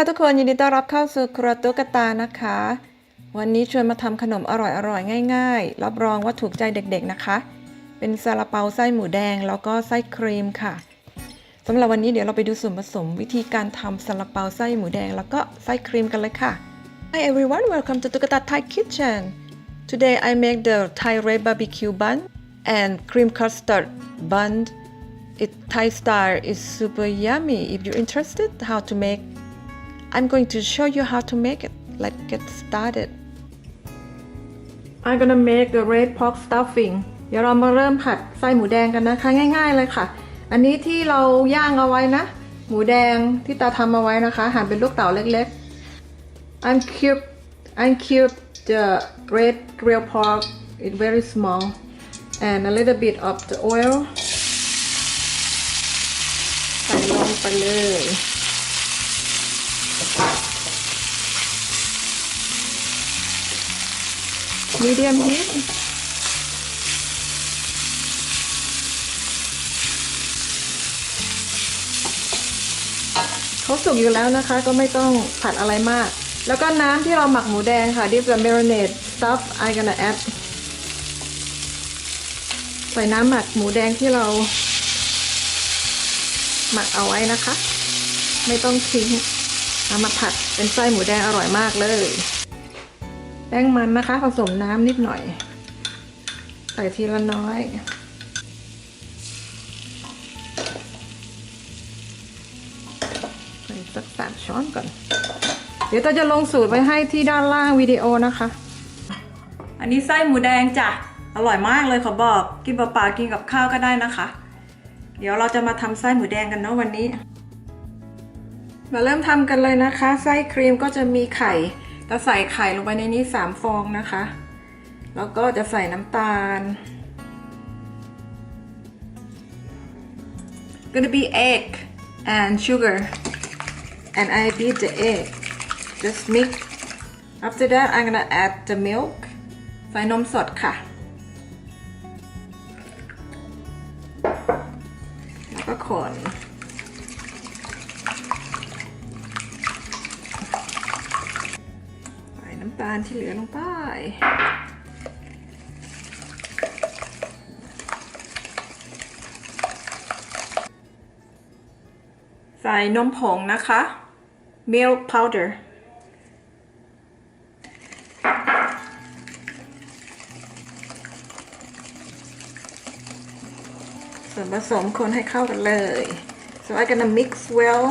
ค่ะทุกคนยินดีต้อนรับเข้าสู่ครัวตุ๊กตานะคะ วันนี้ชวนมาทำขนมอร่อยๆ ง่าย ๆ รับรองว่าถูกใจเด็กๆนะคะ เป็นซาลาเปาไส้หมูแดงแล้วก็ไส้ครีมค่ะสำหรับวันนี้เดี๋ยวเราไปดูส่วนผสมวิธีการทำซาลาเปาไส้หมูแดงแล้วก็ไส้ครีมกันเลยค่ะ Hi everyone welcome to Tukata Thai Kitchen Today I make the Thai red barbecue bun and cream custard bun It Thai style is super yummy. If you're interested how to make, I'm going to show you how to make it. Let's get started. I'm gonna make the red pork stuffing. เดี๋ยวเรามาเริ่มผัดไส้หมูแดงกันนะคะง่ายๆเลยค่ะ อันนี้ที่เราย่างเอาไว้นะ หมูแดงที่ตาทำเอาไว้นะคะ หั่นเป็นลูกเต๋าเล็กๆ I'm cube I'm cube the red grilled pork it very small and a little bit of the oil ใส่ลงไปเลย มีเดียมฮิตเขาสุกอยู่แล้วนะคะ ก็ไม่ต้องผัดอะไรมาก แล้วก็น้ำที่เราหมักหมูแดงค่ะ this is the marinade stuff I gonna add ใส่น้ำหมักหมูแดงที่เรา หมักเอาไว้นะคะ ไม่ต้องทิ้งเอามาผัดเป็นไส้หมูแดงอร่อยมากเลย แป้งมันนะคะ ผสมน้ำนิดหน่อย ใส่ทีละน้อย ใส่สักสามช้อนก่อน เดี๋ยวเราจะลงสูตรไว้ให้ที่ด้านล่างวิดีโอนะคะ อันนี้ไส้หมูแดงจ้ะ อร่อยมากเลยขอบอก กินเปล่าๆกินกับข้าวก็ได้นะคะ เดี๋ยวเราจะมาทำไส้หมูแดงกันเนาะวันนี้ มาเริ่มทำกันเลยนะคะ ไส้ครีมก็จะมีไข่ จะใส่ไข่ลงไปในนี้ 3 ฟองนะคะ แล้วก็จะใส่น้ำตาล gonna be egg and sugar and I beat the egg just mix after that I'm gonna add the milk ใส่นมสดค่ะ แล้วก็คนใส่น้ำ ตาลที่เหลือลงไป ใส่นมผงนะคะ milk powder ส่วนผสมคนให้เข้ากันเลย so I'm gonna mix well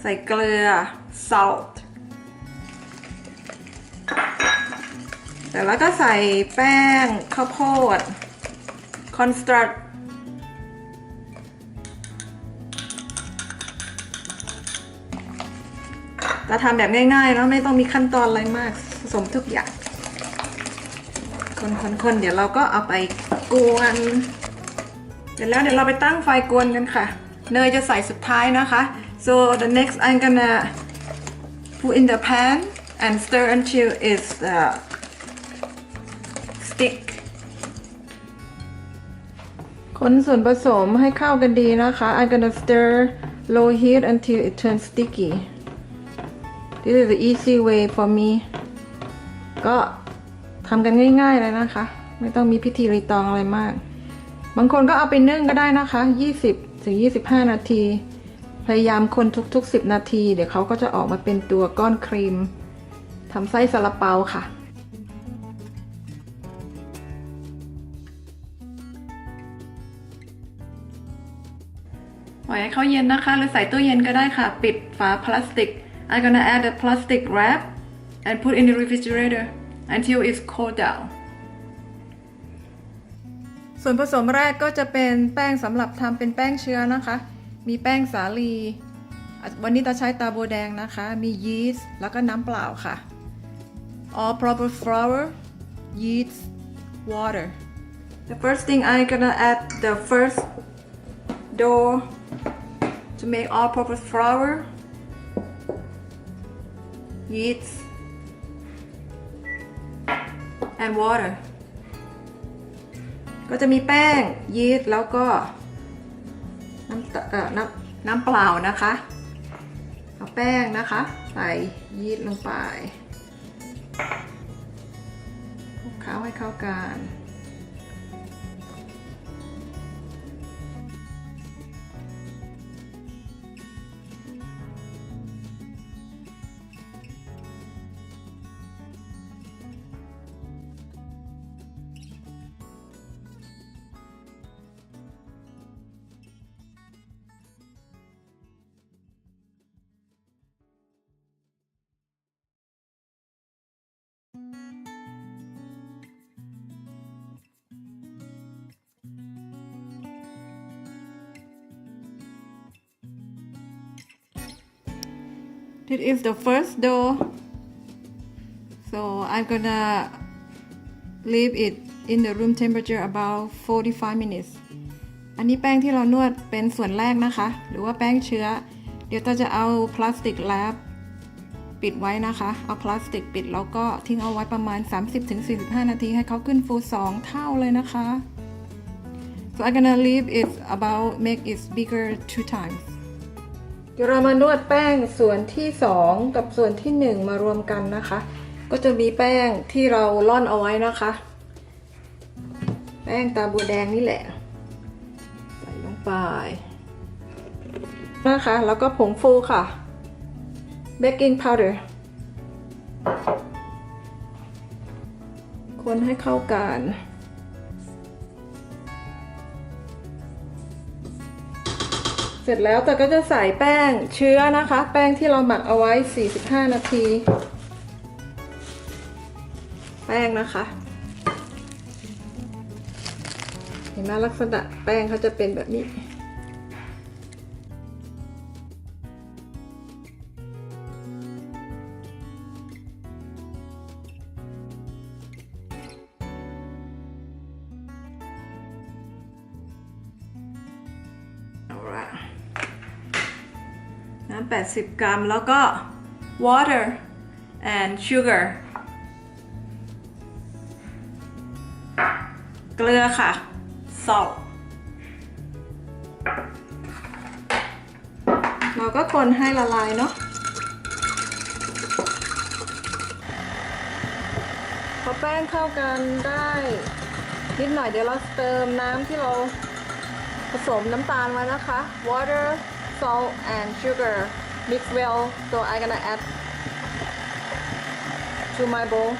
ใส่เกลือ salt แต่แล้วก็ใส่แป้งข้าวโพด cornstarch จะทำแบบง่ายๆแล้วไม่ต้องมีขั้นตอนอะไรมากผสมทุกอย่าง คนๆๆ เดี๋ยวเราก็เอาไปกวนเสร็จแล้วเดี๋ยวเราไปตั้งไฟกวนกันค่ะ เนยจะใส่สุดท้ายนะคะ so the next I'm gonna put in the pan and stir until it's uh, stick คนส่วนผสมให้เข้ากันดีนะคะ I'm gonna stir low heat until it turns sticky this is the easy way for me ก็ทำกันง่ายๆเลยนะคะ ไม่ต้องมีพิธีรีตองอะไรมาก บางคนก็เอาไปนึ่งก็ได้นะคะ 20-25 นาที พยายามคนทุกๆ 10 นาที เดี๋ยวเขาก็จะออกมาเป็นตัวก้อนครีมทำไส้ซาลาเปาค่ะปล่อยให้เขาเย็นนะคะ หรือใส่ตู้เย็นก็ได้ค่ะ ปิดฝาพลาสติก I'm gonna add the plastic wrap and put in the refrigerator until it's cooled down ส่วนผสมแรกก็จะเป็นแป้งสำหรับทำเป็นแป้งเชื้อนะคะ มีแป้งสาลี วันนี้ตาใช้ตาโบแดงนะคะ มียีสต์แล้วก็น้ำเปล่าค่ะ all proper flour yeast water the first thing I'm gonna add the first dough to make all purpose flour yeast and water ก็จะมีแป้งยีสต์แล้วก็ น้ำตาเออน้ำน้ำเปล่านะคะเอาแป้งนะคะ ใส่ยีสต์ลงไปคลุกเคล้าให้เข้ากัน This is the first dough. So I'm gonna leave it in the room temperature about 45 minutes. อันนี้แป้งที่เรานวดเป็นส่วนแรกนะคะ หรือว่าแป้งเชื้อ เดี๋ยวเราจะเอาพลาสติกแรปปิดไว้นะคะ เอาพลาสติกปิดแล้วก็ทิ้งเอาไว้ประมาณ 30-45 นาทีให้เขาขึ้นฟู 2 เท่าเลยนะคะ so I'm gonna leave it about make it bigger two times เดี๋ยวเรามานวดแป้งส่วนที่ 2 กับส่วนที่ 1 มารวมกันนะคะ ก็จะมีแป้งที่เราล่อนเอาไว้นะคะ แป้งตาบัวแดงนี่แหละ ใส่ลงไปนะคะ แล้วก็ผงฟูค่ะ baking powder คนให้เข้ากัน สร็จแล้วแต่ก็จะใส่แป้งเชื้อนะคะ แป้งที่เราหมักเอาไว้ 45 นาที แป้งนะคะ เห็นไหมลักษณะแป้งเขาจะเป็นแบบนี้ 80 กรัม แล้วก็ water and sugar เกลือค่ะ salt เราก็คนให้ละลายเนาะพอแป้งเข้ากันได้นิดหน่อยเดี๋ยวเราเติมน้ำที่เราผสมน้ำตาลไว้นะคะ water salt and sugar mix well so I gonna add to my bowl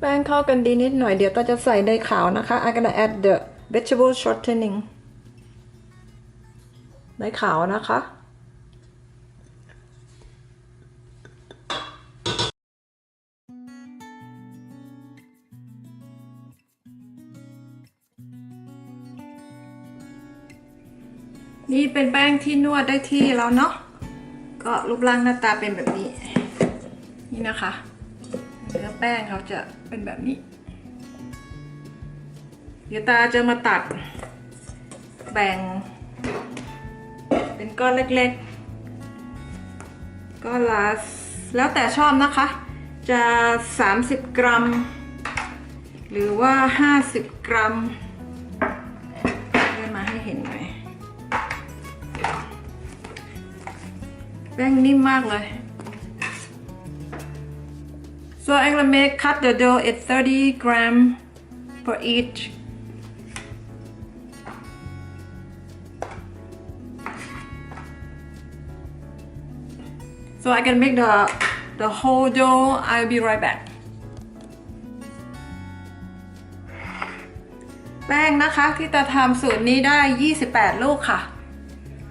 แป้งเข้ากันดีนิดหน่อยเดี๋ยวก็จะใส่เนยขาวนะคะ I'm gonna add the vegetable shortening เนยขาวนะคะ นี่เป็นแป้งที่นวดได้ที่แล้วเนาะก็รูปร่างหน้าตาเป็นแบบนี้ นี่นะคะเนื้อแป้งเขาจะเป็นแบบนี้ เดี๋ยวตาจะมาตัดแบ่ง ก้อนเล็กๆก้อนละแล้วแต่ชอบนะคะ จะ 30 กรัม หรือว่า 50 กรัมเลื่อนมาให้เห็นหน่อยแป้งนิ่มมากเลย So I'm gonna make cut the dough at 30 gram for each. So I can make the the whole dough. I'll be right back. แป้งนะคะที่ตาทำสูตรนี้ได้ 28 ลูกค่ะ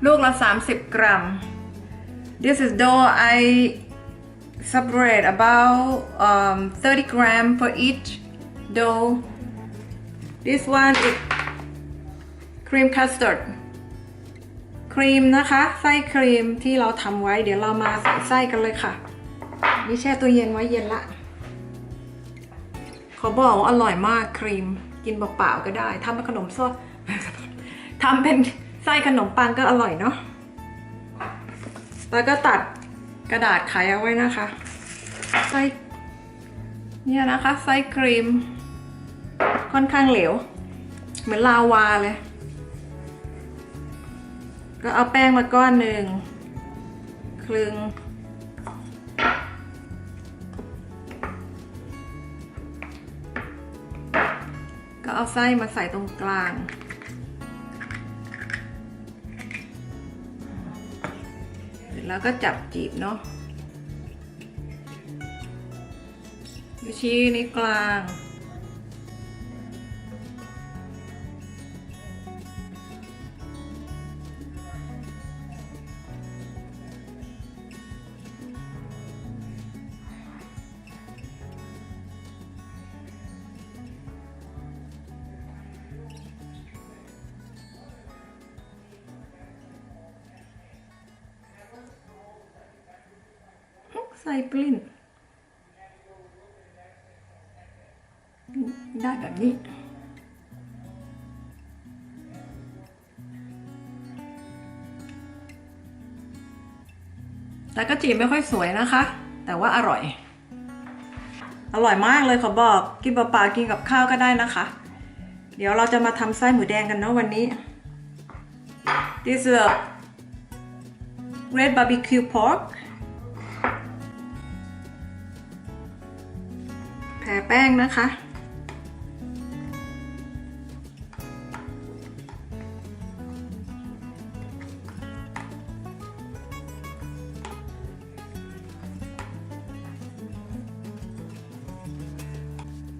ลูกละ 30 กรัม This is dough I separate about um, 30 gram for each dough. This one is cream custard. ครีมนะคะไส้ครีมที่เราทำไว้ เดี๋ยวเรามาใส่ไส้กันเลยค่ะ นี่แช่ตัวเย็นไว้เย็นละขอบอกว่าอร่อยมากครีมกินเปล่าๆก็ได้ทำเป็นขนมซอทำเป็นไส้ขนมปังก็อร่อยเนาะแล้วก็ตัดกระดาษไขเอาไว้นะคะไส้เนี่ยนะคะไส้ครีม ค่อนข้างเหลว เหมือนลาวาเลย ก็เอาแป้งมาก้อนหนึ่งคลึง ก็เอาไส้มาใส่ตรงกลางเสร็จแล้วก็จับจีบเนาะดูชี้ในวกลาง ใส่ปลิ้น ได้แบบนี้แต่ก็จีบไม่ค่อยสวยนะคะ แต่ว่าอร่อย อร่อยมากเลยขอบอก กินเปล่าๆกินกับข้าวก็ได้นะคะ เดี๋ยวเราจะมาทำไส้หมูแดงกันเนาะวันนี้ This is a red barbecue pork ผ่แป้งนะคะ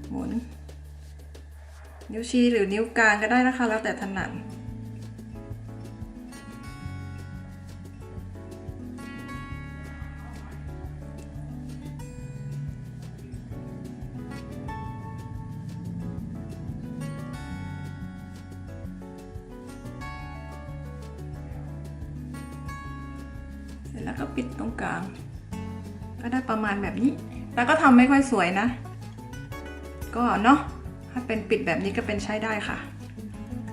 หมุน นิ้วชี้หรือนิ้วกลางก็ได้นะคะ แล้วแต่ถนัด ทำไม่ค่อยสวยนะ ก็เนาะถ้าเป็นปิดแบบนี้ก็เป็นใช้ได้ค่ะ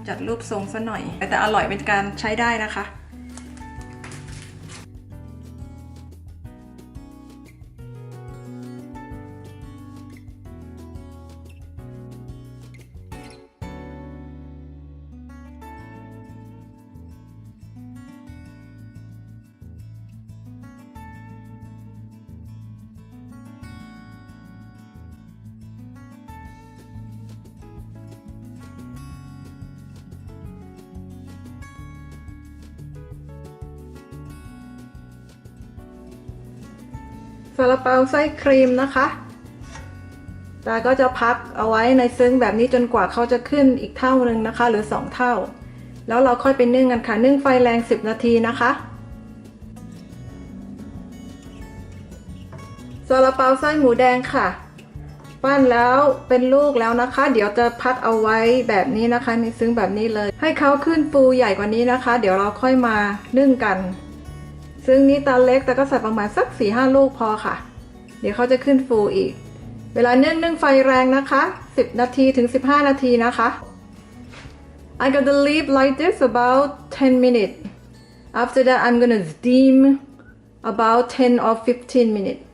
จัดรูปทรงซะหน่อย แต่อร่อยเป็นการใช้ได้นะคะ ซาลาเปาไส้ครีมนะคะ ตาก็จะพักเอาไว้ในซึ้งแบบนี้จนกว่าเขาจะขึ้นอีกเท่านึงนะคะ หรือ 2 เท่า แล้วเราค่อยไปนึ่งกันค่ะ นึ่งไฟแรง 10 นาทีนะคะซาลาเปาไส้หมูแดงค่ะ ปั้นแล้วเป็นลูกแล้วนะคะ เดี๋ยวจะพักเอาไว้แบบนี้นะคะในซึ้งแบบนี้เลย ให้เขาขึ้นฟูใหญ่กว่านี้นะคะ เดี๋ยวเราค่อยมานึ่งกัน ซึ่งนี่ตาเล็กแต่ก็ใส่ประมาณสัก4ี่ห้าลูกพอค่ะ เดี๋ยวเขาจะขึ้นฟูอีก เวลานึ่งนึ่งไฟแรงนะคะ 10 นาทีถึง 15 นาทีนะคะ I'm gonna leave like this about 10 minutes after that I'm gonna steam about 10 or 15 minutes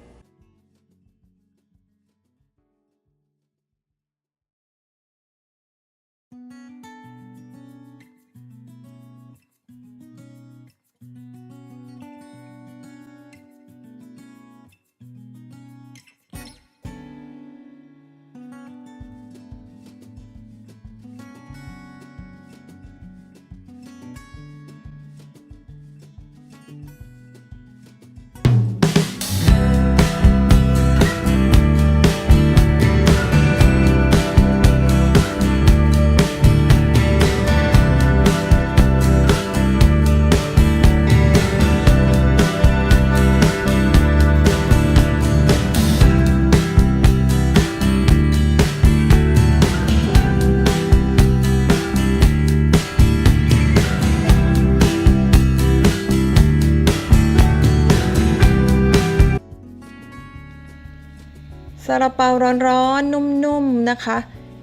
าลาเปาร้อนๆ นุ่มๆนะคะ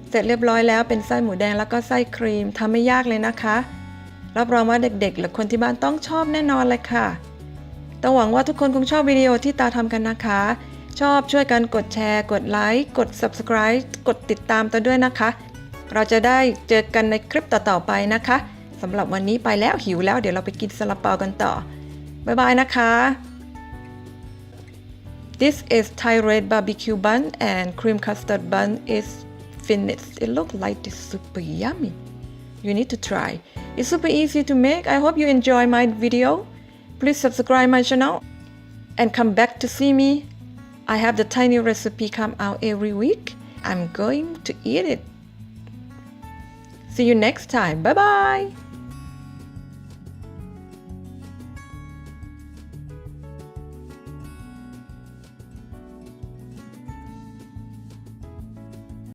เสร็จเรียบร้อยแล้วเป็นไส้หมูแดงแล้วก็ไส้ครีมทำไม่ยากเลยนะคะรับรองว่าเด็กๆ และคนที่บ้านต้องชอบแน่นอนเลยค่ะต้องหวังว่าทุกคนคงชอบวิดีโอที่ตาทำกันนะคะ ชอบช่วยกันกดแชร์ กดไลค์ กด subscribe กดติดตามตัวด้วยนะคะ เราจะได้เจอกันในคลิปต่อๆไปนะคะสำหรับวันนี้ไปแล้วหิวแล้วเดี๋ยวเราไปกินซาลาเปากันต่อ บ๊ายบายนะคะ This is Thai red barbecue bun and cream custard bun is finished. It looks like it's super yummy. You need to try. It's super easy to make. I hope you enjoy my video. Please subscribe my channel and come back to see me. I have the tiny recipe come out every week. I'm going to eat it. See you next time. Bye bye.